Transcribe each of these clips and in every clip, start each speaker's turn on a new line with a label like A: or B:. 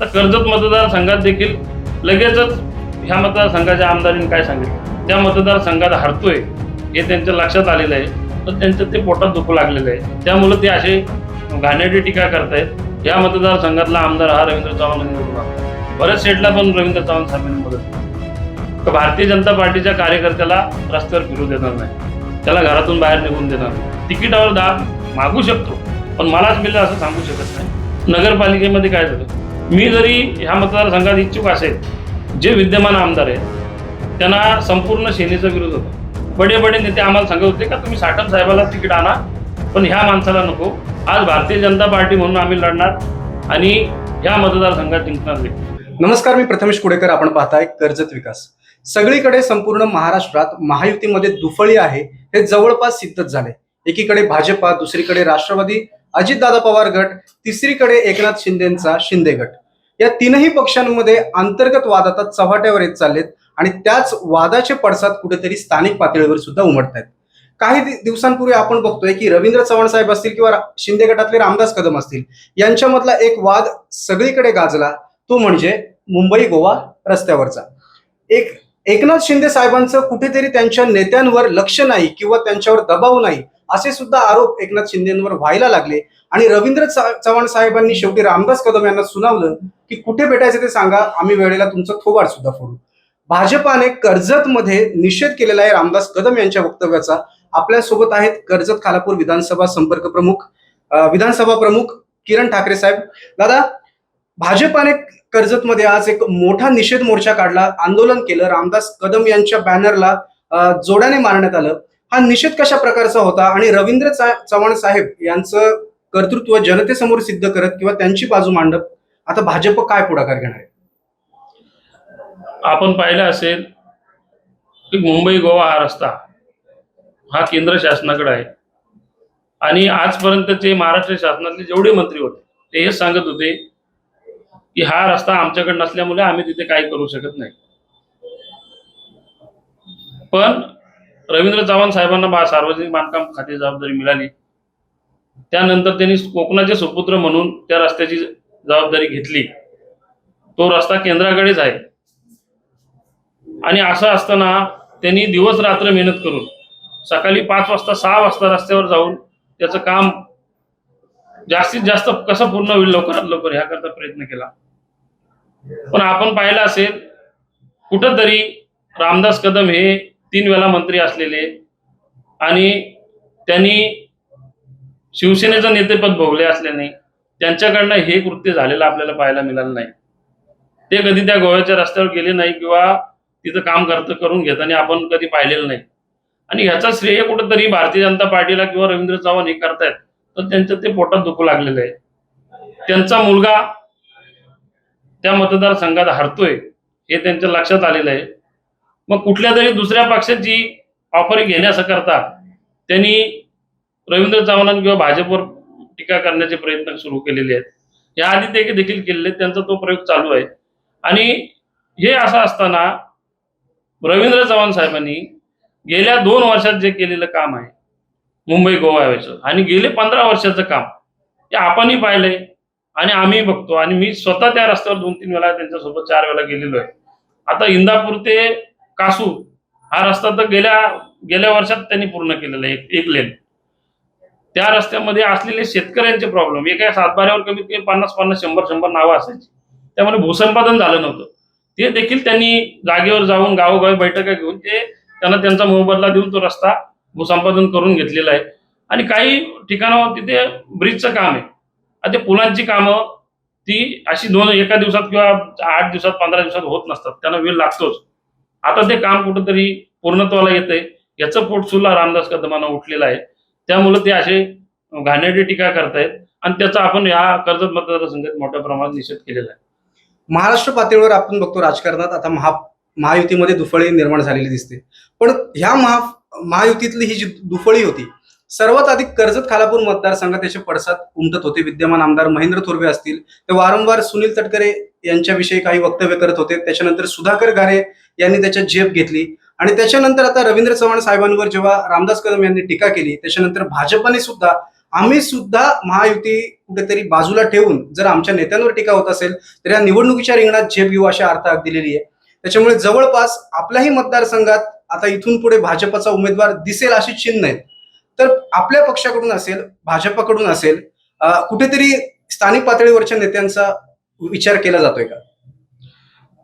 A: तर कर्जत मतदारसंघात देखील लगेचच ह्या मतदारसंघाच्या आमदारांनी काय सांगितलं? त्या मतदारसंघात हरतोय हे त्यांच्या लक्षात आलेलं आहे. तर त्यांचं ते पोटात दुखू लागलेलं आहे. त्यामुळं ते असे घाणेरडी टीका करतायत. या मतदारसंघातला आमदार हा रवींद्र चव्हाण यांनी निवडून बऱ्याच सेटला पण रवींद्र चव्हाण साहेबांनी मदत केली. भारतीय जनता पार्टीच्या कार्यकर्त्याला रस्त्यावर फिरू देणार नाही. त्याला घरातून बाहेर निघून देणार नाही. तिकिटावर दाब मागू शकतो. पण मलाच मिळेल असं सांगू शकत नाही. नगरपालिकेमध्ये काय झालं? मी जरी ह्या मतदारसंघात इच्छुक असेल जे विद्यमान आमदार आहेत त्यांना संपूर्ण सेनेचा विरोध होता. बडे बडे नेते आम्हाला सांगत होते का तुम्ही साठम साहेबाला तिकीट आणा पण ह्या माणसाला नको. आज भारतीय जनता पार्टी म्हणून आम्ही लढणार आणि ह्या मतदारसंघात जिंकणार
B: नमस्कार मी प्रथमेश कुडेकर. आपण पाहताय कर्जत विकास. सगळीकडे संपूर्ण महाराष्ट्रात महायुतीमध्ये दुफळी आहे हे जवळपास सिद्धच झाले एकीकडे भाजपा दुसरीकडे राष्ट्रवादी अजितदादा पवार गट तिसरीकडे एकनाथ शिंदेचा शिंदे गट. या तीनही पक्षांमध्ये अंतर्गत वाद आता चव्हाट्यावर येत चाललेत आणि त्याच वादाचे पडसाद कुठेतरी स्थानिक पातळीवर सुद्धा उमटत आहेत काही दिवसांपूर्वी आपण बघतोय की रवींद्र चव्हाण साहेब असतील किंवा शिंदे गटातले रामदास कदम असतील यांच्यामधला एक वाद सगळीकडे गाजला तो म्हणजे मुंबई गोवा रस्त्यावरचा. एक एकनाथ शिंदे साहेबांचं कुठेतरी त्यांच्या नेत्यांवर लक्ष नाही किंवा त्यांच्यावर दबाव नाही असे सुद्धा आरोप एकनाथ शिंदेवर व्हायला लागले. आणि रवींद्र चव्हाण साहेबांनी शेवटी रामदास कदम यांना सुनावलं की कुठे भेटायचं ते सांगा आम्ही वेळेला तुमचं थोबाड सुद्धा फोडू. भाजपाने कर्जतमध्ये निषेध केलेला आहे रामदास कदम यांच्या वक्तव्याचा. आपल्यासोबत आहेत कर्जत खालापूर विधानसभा संपर्क प्रमुख विधानसभा प्रमुख किरण ठाकरे साहेब. दादा भाजपाने कर्जतमध्ये आज एक मोठा निषेध मोर्चा काढला आंदोलन केलं रामदास कदम यांच्या बॅनरला जोड्याने मारण्यात आलं. हा निषेध कशा प्रकारचा होता? आणि रवींद्र चव्हाण साहेब यांचं कर्तृत्व जनतेसमोर सिद्ध करत किंवा त्यांची बाजू मांडत आता भाजप काय पुढाकार घेणार आहे?
A: आपण पाहिलं असेल की मुंबई गोवा हा रस्ता हा केंद्र शासनाकडे आहे. आणि आजपर्यंतचे महाराष्ट्र शासनातले जेवढे मंत्री होते ते हेच सांगत होते की हा रस्ता आमच्याकडे नसल्यामुळे आम्ही तिथे काही करू शकत नाही. पण रवींद्र चव्हाण साहेबांना बा सार्वजनिक बांधकाम खाते जबाबदारी मिळाली. त्यानंतर त्यांनी कोकणाचे सुपुत्र म्हणून त्या रस्त्याची जबाबदारी घेतली. तो रस्ता केंद्राकडेच आहे. आणि असं असताना त्यांनी दिवस रात्र मेहनत करून सकाळी पाच वाजता सहा वाजता रस्त्यावर जाऊन त्याचं काम जास्तीत जास्त कसं पूर्ण होईल लवकरात लवकर ह्याकरता प्रयत्न केला. पण आपण पाहिलं असेल कुठंतरी रामदास कदम हे तीन वेळा मंत्री असलेले आणि त्यांनी शिवसेनेचं नेतेपद भोगले असल्याने त्यांच्याकडनं हे कृत्य झालेलं आपल्याला पाहायला मिळालं नाही. ते कधी त्या गोव्याच्या रस्त्यावर गेले नाही किंवा तिथं काम करत करून घेताना आपण कधी पाहिलेलं नाही. आणि ह्याचा श्रेय कुठंतरी भारतीय जनता पार्टीला किंवा रवींद्र चव्हाण हे करतायत तर त्यांचं ते पोटात दुखू लागलेलं आहे. त्यांचा मुलगा त्या मतदारसंघात हरतोय हे त्यांच्या लक्षात आलेलं आहे. मग कुठल्या तरी दुसऱ्या पक्षाची ऑफर घेण्याकरता त्यांनी रवींद्र चव्हाण किंवा भाजपवर टीका करण्याचे प्रयत्न सुरू केलेले आहेत. याआधी ते देखील केलेले आहेत. त्यांचा तो प्रयोग चालू आहे. आणि हे असं असताना रवींद्र चव्हाण साहेबांनी गेल्या दोन वर्षात जे केलेलं काम आहे मुंबई गोव्याचं आणि गेले पंधरा वर्षाचं काम हे आपणही पाहिलंय आणि आम्ही बघतो. आणि मी स्वतः त्या रस्त्यावर दोन तीन वेळा त्यांच्यासोबत चार वेळा गेलेलो आहे. आता इंदापूर ते कासू हा रस्ता तर गेल्या गेल्या वर्षात त्यांनी पूर्ण केलेला आहे एक- लेन त्या रस्त्यामध्ये असलेले शेतकऱ्यांचे प्रॉब्लेम एका सातबाऱ्यावर कमीत कमी पन्नास पन्नास शंभर शंभर नावं असायची. त्यामुळे भूसंपादन झालं नव्हतं. ते देखील त्यांनी जागेवर जाऊन गावोगावी बैठका घेऊन ते त्यांना त्यांचा मोबदला देऊन तो रस्ता भूसंपादन करून घेतलेला आहे. आणि काही ठिकाणावर तिथे ब्रिजचं काम आहे. आणि ते पुलांची कामं ती अशी दोन एका दिवसात किंवा आठ दिवसात पंधरा दिवसात होत नसतात. त्यांना वेळ लागतोच. आता ते काम कुठंतरी पूर्णत्वाला येतंय. याचं पोट सुद्धा रामदास कदमांना उठलेलं आहे. त्यामुळे ते असे घाणेरडी टीका करतायत आणि त्याचा आपण या कर्जत मतदारसंघात मोठ्या प्रमाणात निषेध केलेला आहे.
B: महाराष्ट्र पातळीवर आपण बघतो राजकारणात आता महा महायुतीमध्ये दुफळी निर्माण झालेली दिसते. पण ह्या महा महायुतीतली ही जी दुफळी होती सर्वात अधिक कर्जत खालापूर मतदारसंघात त्याचे पडसाद उमटत होते. विद्यमान आमदार महेंद्र थोरवे असतील ते वारंवार सुनील तटकरे यांच्याविषयी काही वक्तव्य करत होते. त्याच्यानंतर सुधाकर घारे यांनी त्याच्यात झेप घेतली. आणि त्याच्यानंतर आता रवींद्र चव्हाण साहेबांवर जेव्हा रामदास कदम यांनी टीका केली त्याच्यानंतर भाजपने सुद्धा आम्ही सुद्धा महायुती कुठेतरी बाजूला ठेवून जर आमच्या नेत्यांवर टीका होत असेल तर या निवडणुकीच्या रिंगणात झेप घेऊ अशा अर्थ दिलेली आहे. त्याच्यामुळे जवळपास आपल्याही मतदारसंघात आता इथून पुढे भाजपचा उमेदवार दिसेल अशी चिन्ह आहेत. तर आपल्या पक्षाकडून असेल भाजपाकडून असेल कुठेतरी स्थानिक पातळीवरच्या नेत्यांचा विचार केला जातोय का?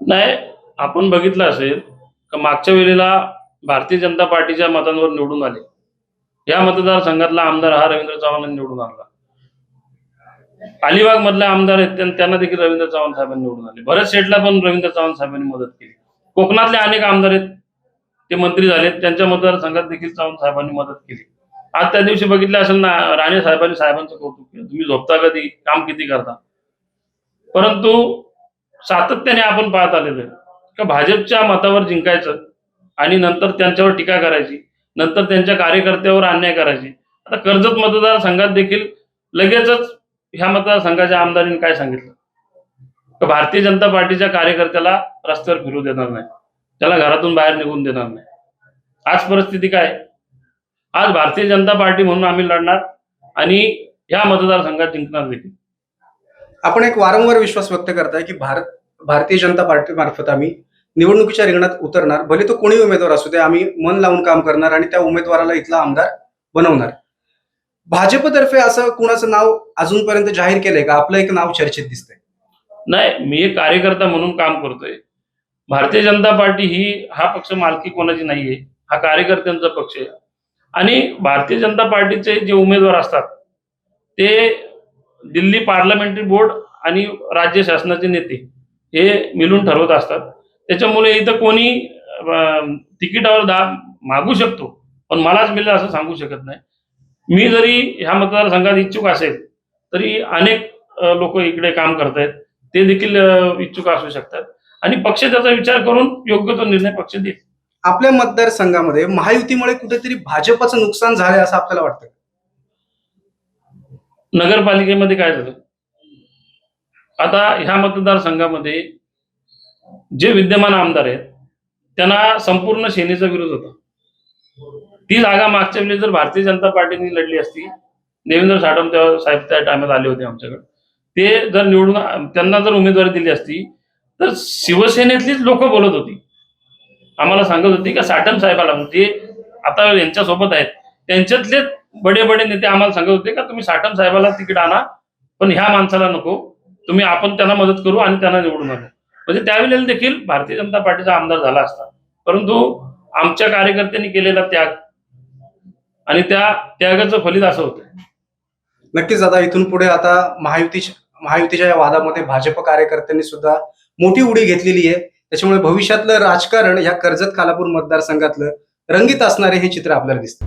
A: नाही आपण बघितलं असेल का मागच्या वेळेला भारतीय जनता पार्टीच्या मतांवर निवडून आले. या मतदारसंघातला आमदार हा रवींद्र चव्हाणांनी निवडून आणला. अलिबाग मधले आमदार आहेत त्यांना देखील रवींद्र चव्हाण साहेबांनी निवडून आले भरत शेठला पण रवींद्र चव्हाण साहेबांनी मदत केली. कोकणातले अनेक आमदार आहेत ते मंत्री झालेत. त्यांच्या मतदारसंघात देखील चव्हाण साहेबांनी मदत केली. आज त्या दिवशी बघितलं असेल ना राणे साहेबांनी साहेबांचं कौतुक केलं. तुम्ही झोपता कधी? काम किती करता? परंतु सातत्याने आपण पाहत आलेलो आहे. का भाजपच्या मतावर जिंकायचं? आणि नंतर त्यांच्यावर टीका करायची. नंतर त्यांच्या कार्यकर्त्यावर अन्याय करायची. आता कर्जत मतदारसंघात देखील लगेचच ह्या मतदारसंघाच्या आमदारांनी काय सांगितलं? का भारतीय जनता पार्टीच्या कार्यकर्त्याला रस्त्यावर फिरू देणार नाही. त्याला घरातून बाहेर निघून देणार नाही. आज परिस्थिती काय? आज भारतीय जनता पार्टी म्हणून आम्ही लढणार आणि ह्या मतदारसंघात जिंकणार देखील.
B: आपण एक वारंवार विश्वास व्यक्त करताय की भारत भारतीय जनता पार्टीमार्फत आम्ही निवडणुकीच्या रिंगणात उतरणार. भले तो कोणी उमेदवार असू दे आम्ही मन लावून काम करणार आणि त्या उमेदवाराला इथला आमदार बनवणार. भाजपतर्फे असं कुणाचं नाव अजूनपर्यंत जाहीर केलंय का? आपलं एक नाव चर्चेत दिसतंय.
A: नाही मी एक कार्यकर्ता म्हणून काम करतोय. भारतीय जनता पार्टी ही हा पक्ष मालकी कोणाची नाहीये हा कार्यकर्त्यांचा पक्ष आहे. आणि भारतीय जनता पार्टीचे जे उमेदवार असतात ते दिल्ली पार्लमेंटरी बोर्ड आणि राज्य शासनाचे नेते. हे मिळून ठरवत असतात. त्याच्यामुळे इथं कोणी तिकिटावर दा मागू शकतो. पण मलाच मिळेल असं सांगू शकत नाही. मी जरी ह्या मतदारसंघात इच्छुक असेल तरी अनेक लोक इकडे काम करतायत. ते देखील इच्छुक असू शकतात. आणि पक्ष त्याचा विचार करून योग्य तो निर्णय पक्ष देईल.
B: आपल्या मतदारसंघामध्ये महायुतीमुळे कुठेतरी भाजपचं नुकसान झालंय असं आपल्याला वाटतं
A: नगरपालिकेमध्ये काय झालं? आता ह्या मतदारसंघामध्ये जे विद्यमान आमदार आहेत त्यांना संपूर्ण सेनेचा विरोध होता. ती जागा मागच्या वेळी जर भारतीय जनता पार्टीने लढली असती देवेंद्र साठम तेव्हा साहेब त्या टायमात आले होते आमच्याकडे. ते जर निवडून त्यांना जर उमेदवारी दिली असती तर शिवसेनेतलीच लोक बोलत होती. आम्हाला सांगत होती का साठम साहेबाला म्हणजे आता यांच्यासोबत आहेत. त्यांच्यातले बडे बडे नेते आम्हाला सांगत होते का तुम्ही साठम साहेबाला तिकीट आणा पण ह्या माणसाला नको. तुम्ही आपण त्यांना मदत करू आणि त्यांना निवडून आणू. म्हणजे त्यावेळेला देखील भारतीय जनता पार्टीचा आमदार झाला असता. परंतु आमच्या कार्यकर्त्यांनी केलेला त्याग आणि त्या त्यागाचं फलित असं होतं.
B: नक्कीच आता इथून पुढे आता महायुती महायुतीच्या या वादामध्ये भाजप कार्यकर्त्यांनी सुद्धा मोठी उडी घेतलेली आहे. त्याच्यामुळे भविष्यातलं राजकारण या कर्जत खालापूर मतदारसंघातलं रंगीत असणारे हे चित्र आपल्याला दिसतं.